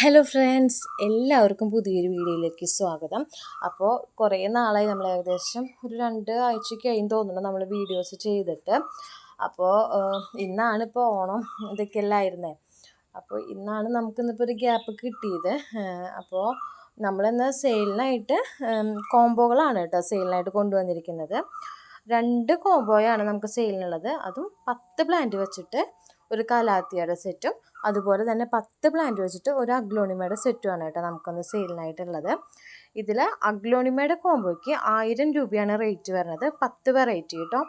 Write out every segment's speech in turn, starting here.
Hello friends എല്ലാവർക്കും പുതിയൊരു വീഡിയോയിലേക്ക് സ്വാഗതം. അപ്പോൾ കുറേ നാളായി നമ്മൾ ഏകദേശം ഒരു രണ്ട് ആഴ്ചയ്ക്ക് ആയി തോന്നുന്നു നമ്മൾ വീഡിയോസ് ചെയ്തിട്ട്. അപ്പോൾ ഇന്നാണ് ഇപ്പോൾ ഓണം ഇതൊക്കെ ആയിരുന്നേ? അപ്പോൾ ഇന്നാണ് നമുക്കിന്നിപ്പോൾ ഒരു ഗ്യാപ്പ് കിട്ടിയത്. അപ്പോൾ നമ്മളിന്ന് സെയിലിനായിട്ട് കോംബോകളാണ് കേട്ടോ സെയിലിനായിട്ട് കൊണ്ടുവന്നിരിക്കുന്നത്. രണ്ട് കോംബോയാണ് നമുക്ക് സെയിലിനുള്ളത്. അതും പത്ത് പ്ലാന്റ് വെച്ചിട്ട് ഒരു കലാത്തിയുടെ സെറ്റും അതുപോലെ തന്നെ പത്ത് പ്ലാന്റ് വെച്ചിട്ട് ഒരു അഗ്ലോണിമയുടെ സെറ്റുമാണ് കേട്ടോ നമുക്കൊന്ന് സെയിലിനായിട്ടുള്ളത് ഇതിൽ അഗ്ലോണിമയുടെ കോംബോയ്ക്ക് ആയിരം രൂപയാണ് റേറ്റ് വരുന്നത്. പത്ത് വെറൈറ്റി കേട്ടോ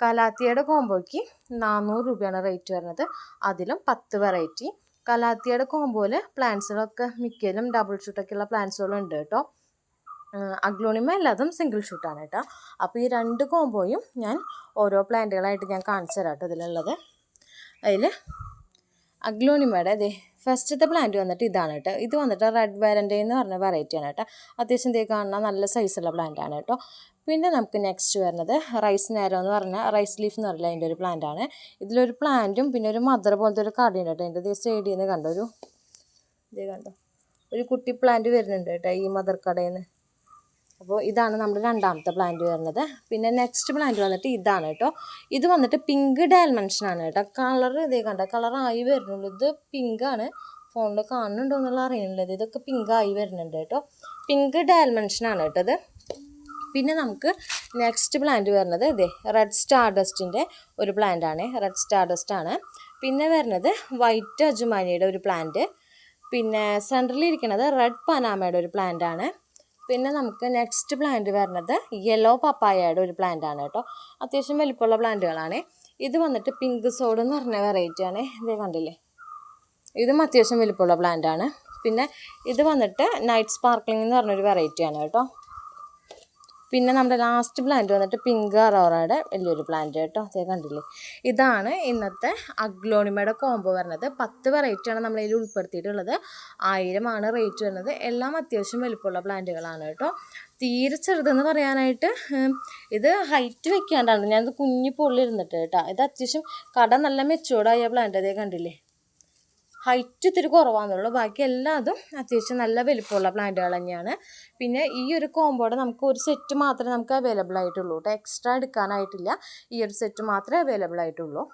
കലാത്തിയുടെ കോംബോയ്ക്ക് നാനൂറ് രൂപയാണ് റേറ്റ് വരുന്നത്. അതിലും പത്ത് വെറൈറ്റി കലാത്തിയുടെ കോംബോയിൽ പ്ലാന്റ്സുകളൊക്കെ മിക്കതിലും ഡബിൾ ഷൂട്ടൊക്കെയുള്ള പ്ലാന്റ്സുകളും ഉണ്ട് കേട്ടോ. അഗ്ലോണിമ എല്ലാതും സിംഗിൾ ഷൂട്ടാണ് കേട്ടോ. അപ്പോൾ ഈ രണ്ട് കോംബോയും ഞാൻ ഓരോ പ്ലാന്റുകളായിട്ട് ഞാൻ കാണിച്ചു തരാം കേട്ടോ ഇതിലുള്ളത്. അതിൽ അഗ്ലോണിമയുടെ അതെ ഫസ്റ്റത്തെ പ്ലാന്റ് വന്നിട്ട് ഇതാണ് കേട്ടോ. ഇത് വന്നിട്ട് റെഡ് വാലന്റെ എന്ന് പറഞ്ഞ വെറൈറ്റിയാണ് കേട്ടോ. അത്യാവശ്യം ഇതേ കാണുന്ന നല്ല സൈസുള്ള പ്ലാന്റ് ആണ് കേട്ടോ. പിന്നെ നമുക്ക് നെക്സ്റ്റ് വരുന്നത് റൈസ് നേരം എന്ന് പറഞ്ഞാൽ റൈസ് ലീഫ് എന്ന് പറഞ്ഞാൽ അതിന്റെ ഒരു പ്ലാന്റ് ആണ്. ഇതിലൊരു പ്ലാന്റും പിന്നെ ഒരു മദർ പോലത്തെ ഒരു കടയുണ്ട് കേട്ടോ. എന്റെ സൈഡിൽ നിന്ന് കണ്ടോ? ഒരു ഇതേ കണ്ടോ? ഒരു കുട്ടി പ്ലാന്റ് വരുന്നുണ്ട് കേട്ടോ ഈ മദർ കടയിൽ നിന്ന് അപ്പോൾ ഇതാണ് നമ്മുടെ രണ്ടാമത്തെ പ്ലാന്റ് വരുന്നത്. പിന്നെ നെക്സ്റ്റ് പ്ലാന്റ് വന്നിട്ട് ഇതാണ് കേട്ടോ. ഇത് വന്നിട്ട് പിങ്ക് ഡയൽമെൻഷനാണ് കേട്ടോ. കളർ ഇതേ കണ്ട? കളറായി വരുന്നുള്ളൂ ഇത് പിങ്കാണ് ഫോണിൽ കാണുന്നുണ്ടോ എന്നുള്ള അറിയണില്ല ഇതൊക്കെ പിങ്കായി വരുന്നുണ്ട് കേട്ടോ. പിങ്ക് ഡയൽമെൻഷനാണ് കേട്ടോ ഇത്. പിന്നെ നമുക്ക് നെക്സ്റ്റ് പ്ലാന്റ് വരുന്നത് ഇതേ റെഡ് സ്റ്റാർ ഡസ്റ്റിന്റെ ഒരു പ്ലാന്റ് ആണ്. റെഡ് സ്റ്റാർ ഡസ്റ്റാണ് ആണ്. പിന്നെ വരുന്നത് വൈറ്റ് അജുമാനിയുടെ ഒരു പ്ലാന്റ് പിന്നെ സെൻട്രലിൽ ഇരിക്കുന്നത് റെഡ് പനാമയുടെ ഒരു പ്ലാന്റ് ആണ്. പിന്നെ നമുക്ക് നെക്സ്റ്റ് പ്ലാന്റ് വരുന്നത് യെല്ലോ പപ്പായയുടെ ഒരു പ്ലാന്റ് ആണ് കേട്ടോ. അത്യാവശ്യം വലിപ്പമുള്ള പ്ലാന്റുകളാണ്. ഇത് വന്നിട്ട് പിങ്ക് സോഡ് എന്ന് പറഞ്ഞ വെറൈറ്റി ആണ്. ഇതേ കണ്ടില്ലേ? ഇതും അത്യാവശ്യം വലിപ്പമുള്ള പ്ലാന്റ് ആണ്. പിന്നെ ഇത് വന്നിട്ട് നൈറ്റ് സ്പാർക്ലിംഗ് എന്ന് പറഞ്ഞൊരു വെറൈറ്റി ആണ് കേട്ടോ. പിന്നെ നമ്മുടെ ലാസ്റ്റ് പ്ലാന്റ് വന്നിട്ട് പിങ്ക് അറോറയുടെ വലിയൊരു പ്ലാന്റ് കേട്ടോ. അതേ കണ്ടില്ലേ? ഇതാണ് ഇന്നത്തെ അഗ്ലോണിമയുടെ കോംബോ വരുന്നത് പത്ത് വെറൈറ്റിയാണ് നമ്മൾ ഇതിൽ ഉൾപ്പെടുത്തിയിട്ടുള്ളത്. ആയിരമാണ് റേറ്റ് വരുന്നത്. എല്ലാം അത്യാവശ്യം വലുപ്പമുള്ള പ്ലാന്റുകളാണ് കേട്ടോ. തീരെ ചെറുതെന്ന് പറയാനായിട്ട് ഇത് ഹൈറ്റ് വെക്കാണ്ടാണ്. ഞാനത് കുഞ്ഞി പൊള്ളി ഇരുന്നിട്ട് കേട്ടോ. ഇത് അത്യാവശ്യം കട നല്ല മെച്ചൂർഡായ പ്ലാന്റ് അതേ കണ്ടില്ലേ? ഹൈറ്റ് ഇത്തിരി കുറവാണെന്നുള്ളൂ ബാക്കി എല്ലാതും അത്യാവശ്യം നല്ല വലിപ്പമുള്ള പ്ലാന്റുകൾ തന്നെയാണ്. പിന്നെ ഈ ഒരു കോമ്പോടെ നമുക്ക് ഒരു സെറ്റ് മാത്രമേ നമുക്ക് അവൈലബിൾ ആയിട്ടുള്ളൂ കേട്ടോ. എക്സ്ട്രാ എടുക്കാനായിട്ടില്ല. ഈ ഒരു സെറ്റ് മാത്രമേ അവൈലബിൾ ആയിട്ടുള്ളൂ.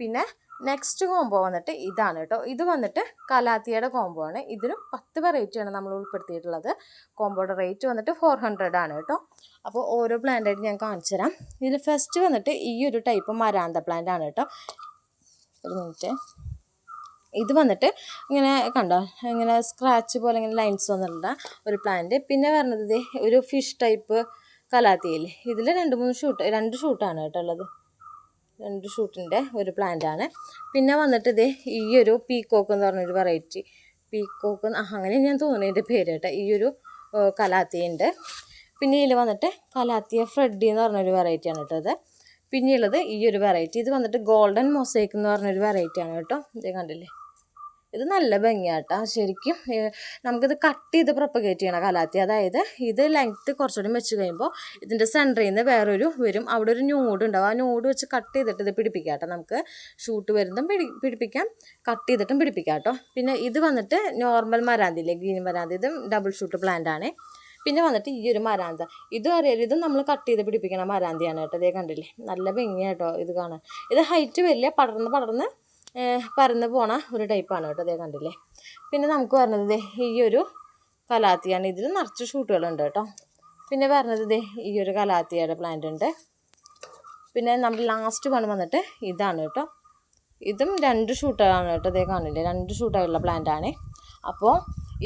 പിന്നെ നെക്സ്റ്റ് കോംബോ വന്നിട്ട് ഇതാണ് കേട്ടോ. ഇത് വന്നിട്ട് കലാത്തിയുടെ കോംബോ ആണ്. ഇതിലും പത്ത് വെറൈറ്റിയാണ് നമ്മൾ ഉൾപ്പെടുത്തിയിട്ടുള്ളത്. കോംബോയുടെ റേറ്റ് വന്നിട്ട് ഫോർ ഹൺഡ്രഡ് ആണ് കേട്ടോ. അപ്പോൾ ഓരോ പ്ലാന്റായിട്ട് ഞാൻ കാണിച്ചു തരാം. ഇതിൽ ഫസ്റ്റ് വന്നിട്ട് ഈ ഒരു ടൈപ്പ് മരാന്ത പ്ലാന്റ് ആണ് കേട്ടോ. ഒരു മിനിറ്റ് ഇത് വന്നിട്ട് ഇങ്ങനെ കണ്ടോ ഇങ്ങനെ സ്ക്രാച്ച് പോലെ ഇങ്ങനെ ലൈൻസ് വന്നിട്ടുള്ള ഒരു പ്ലാന്റ് പിന്നെ വരുന്നത് ദേ ഒരു ഫിഷ് ടൈപ്പ് കലാത്തിയിൽ. ഇതിൽ രണ്ട് മൂന്ന് ഷൂട്ട് രണ്ട് ഷൂട്ടാണ് കേട്ടോ ഉള്ളത്. രണ്ട് ഷൂട്ടിന്റെ ഒരു പ്ലാന്റാണ് പിന്നെ വന്നിട്ട് ഇതേ ഈ ഒരു പീക്കോക്ക് എന്ന് പറഞ്ഞൊരു വെറൈറ്റി പീക്കോക്ക് അങ്ങനെ ഞാൻ തോന്നുന്നു എന്റെ പേര് കേട്ടോ. ഈ ഒരു കലാത്തിയുണ്ട്. പിന്നെ ഇതിൽ വന്നിട്ട് കലാത്തിയ ഫ്രെഡി എന്ന് പറഞ്ഞൊരു വെറൈറ്റിയാണ് കേട്ടോ ഇത്. പിന്നെയുള്ളത് ഈ ഒരു വെറൈറ്റി ഇത് വന്നിട്ട് ഗോൾഡൻ മൊസൈക്ക് എന്ന് പറഞ്ഞൊരു വെറൈറ്റിയാണ് കേട്ടോ. ഇത് കണ്ടില്ലേ? ഇത് നല്ല ഭംഗിയാട്ടോ ശരിക്കും നമുക്കിത് കട്ട് ചെയ്ത് പ്രൊപ്പഗേറ്റ് ചെയ്യണം കലാത്തി അതായത് ഇത് ലെങ്ത്ത് കുറച്ചുകൂടി വെച്ച് കഴിയുമ്പോൾ ഇതിന്റെ സെന്ററിൽ നിന്ന് വേറൊരു വരും. അവിടെ ഒരു ന്യൂഡ് ഉണ്ടാവും ആ ന്യൂഡ് വെച്ച് കട്ട് ചെയ്തിട്ട് ഇത് പിടിപ്പിക്കാം കേട്ടോ നമുക്ക്. ഷൂട്ട് വരുന്നതും പിടി പിടിപ്പിക്കാം. കട്ട് ചെയ്തിട്ടും പിടിപ്പിക്കാം കേട്ടോ പിന്നെ ഇത് വന്നിട്ട് നോർമൽ മരാന്തില്ലേ ഗ്രീൻ മരാന്തി. ഇതും ഡബിൾ ഷൂട്ട് പ്ലാന്റ് ആണ്. പിന്നെ വന്നിട്ട് ഈ ഒരു മരാന്ത. ഇതും അറിയാലോ ഇത് നമ്മൾ കട്ട് ചെയ്ത് പിടിപ്പിക്കണ മരാന്തിയാണ് കേട്ടോ. ഇതേ കണ്ടില്ലേ? നല്ല ഭംഗിയാട്ടോ ഇത് കാണാൻ. ഇത് ഹൈറ്റ് വലിയ പടർന്ന് പടർന്ന് പരന്ന് പോണ ഒരു ടൈപ്പാണ് കേട്ടോ ഇതേ കണ്ടില്ലേ? പിന്നെ നമുക്ക് പറഞ്ഞത് ഈ ഒരു കലാത്തിയാണ്. ഇതിൽ നിറച്ച് ഷൂട്ടുകളുണ്ട് കേട്ടോ. പിന്നെ പറഞ്ഞത് ഇതേ ഈ ഒരു കലാത്തിയുടെ പ്ലാന്റ് ഉണ്ട്. പിന്നെ നമ്മൾ ലാസ്റ്റ് വൺ വന്നിട്ട് ഇതാണ് കേട്ടോ. ഇതും രണ്ട് ഷൂട്ടാണ് കേട്ടോ ഇതേ കാണില്ലേ രണ്ട് ഷൂട്ടുകളുള്ള പ്ലാന്റാണ് അപ്പോൾ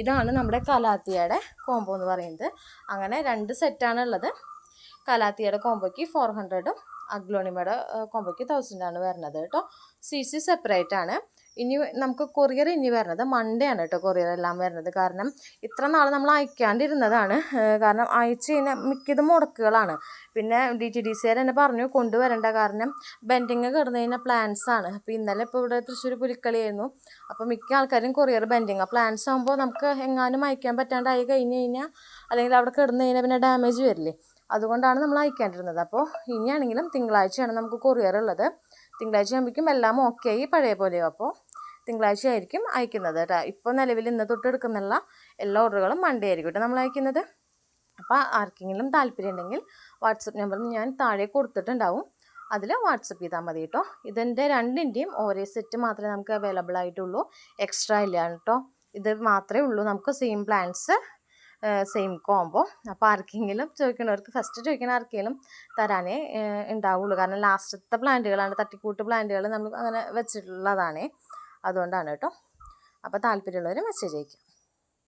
ഇതാണ് നമ്മുടെ കലാത്തിയുടെ കോംബോ എന്ന് പറയുന്നത്. അങ്ങനെ രണ്ട് സെറ്റാണ് ഉള്ളത്. കലാത്തിയുടെ കോംബോയ്ക്ക് ഫോർ ഹൺഡ്രഡും അഗ്ലോണിമയുടെ കോംബോയ്ക്ക് തൗസൻഡാണ് വരുന്നത് കേട്ടോ. സി സി സെപ്പറേറ്റ് ആണ്. ഇനി നമുക്ക് കൊറിയർ ഇനി വരുന്നത് മൺഡേ ആണ് കേട്ടോ കൊറിയർ എല്ലാം വരുന്നത് കാരണം ഇത്ര നാൾ നമ്മൾ അയക്കാണ്ടിരുന്നതാണ്. കാരണം അയച്ചു കഴിഞ്ഞാൽ മിക്കതും മുടക്കുകളാണ്. പിന്നെ ഡി ടി ഡി സി തന്നെ പറഞ്ഞു കൊണ്ടുവരേണ്ട. കാരണം ബെൻഡിങ് കിടന്നു കഴിഞ്ഞാൽ പ്ലാൻസ് ആണ്. അപ്പോൾ ഇന്നലെ ഇപ്പോൾ ഇവിടെ തൃശ്ശൂർ പുലിക്കളിയായിരുന്നു. അപ്പോൾ മിക്ക ആൾക്കാരും കൊറിയർ ബെൻഡിങ്. ആ പ്ലാൻസ് ആകുമ്പോൾ നമുക്ക് എങ്ങാനും അയക്കാൻ പറ്റാണ്ടായി കഴിഞ്ഞ് കഴിഞ്ഞാൽ അല്ലെങ്കിൽ അവിടെ കിടന്നു കഴിഞ്ഞാൽ പിന്നെ ഡാമേജ് വരില്ലേ? അതുകൊണ്ടാണ് നമ്മൾ അയക്കാണ്ടിരുന്നത്. അപ്പോൾ ഇനിയാണെങ്കിലും തിങ്കളാഴ്ചയാണ് നമുക്ക് കൊറിയർ ഉള്ളത്. തിങ്കളാഴ്ച ആകുമ്പോഴേക്കും എല്ലാം ഓക്കെ ആയി പഴയ പോലെയോ അപ്പോൾ തിങ്കളാഴ്ച ആയിരിക്കും അയക്കുന്നത് കേട്ടോ. ഇപ്പോൾ നിലവിൽ ഇന്ന് തൊട്ട് എടുക്കുന്നുള്ള എല്ലാ ഓർഡറുകളും മൺഡേ ആയിരിക്കും കേട്ടോ നമ്മൾ അയക്കുന്നത്. അപ്പോൾ ആർക്കെങ്കിലും താല്പര്യം ഉണ്ടെങ്കിൽ വാട്സപ്പ് നമ്പർ ഞാൻ താഴെ കൊടുത്തിട്ടുണ്ടാവും. അതിൽ വാട്സപ്പ് ചെയ്താൽ മതി കേട്ടോ. ഇതിന്റെ രണ്ടിന്റെയും ഒരേ സെറ്റ് മാത്രമേ നമുക്ക് അവൈലബിൾ ആയിട്ടുള്ളൂ. എക്സ്ട്രാ ഇല്ല കേട്ടോ. ഇത് മാത്രമേ ഉള്ളൂ. നമുക്ക് സെയിം പ്ലാൻസ് സെയിം കോംബോ അപ്പോൾ ആർക്കെങ്കിലും ചോദിക്കണവർക്ക് ഫസ്റ്റ് ചോദിക്കണ ആർക്കെങ്കിലും തരാനേ ഉണ്ടാവുള്ളൂ. കാരണം ലാസ്റ്റത്തെ പ്ലാന്റുകളാണ് തട്ടിക്കൂട്ട് പ്ലാന്റുകൾ നമ്മൾ അങ്ങനെ വെച്ചിട്ടുള്ളതാണ്. അതുകൊണ്ടാണ് കേട്ടോ. അപ്പോൾ താല്പര്യമുള്ളവർ മെസ്സേജ് അയക്കും